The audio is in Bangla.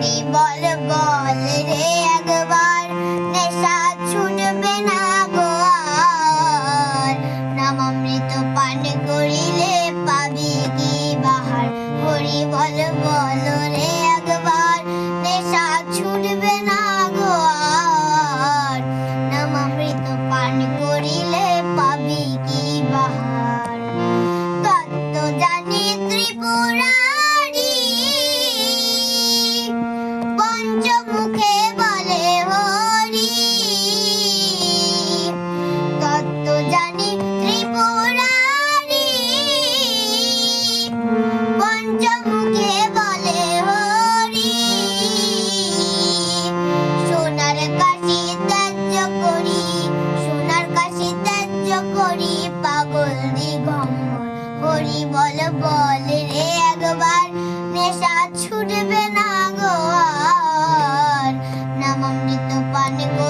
হরি বল বল রে একবার নেশা ছুটবে না গো আর নামামৃত পান করিলে পাবি কি বাহার হরি বল বল রে একবার নেশা ছুটবে না গো আর নামামৃত পান করিলে পাবি কি বাহার তত্ত্ব জানি ত্রিপুরারি হরি বল বল রে একবার। নেশা ছুটবে না গো আর। নামামৃত পান করিলে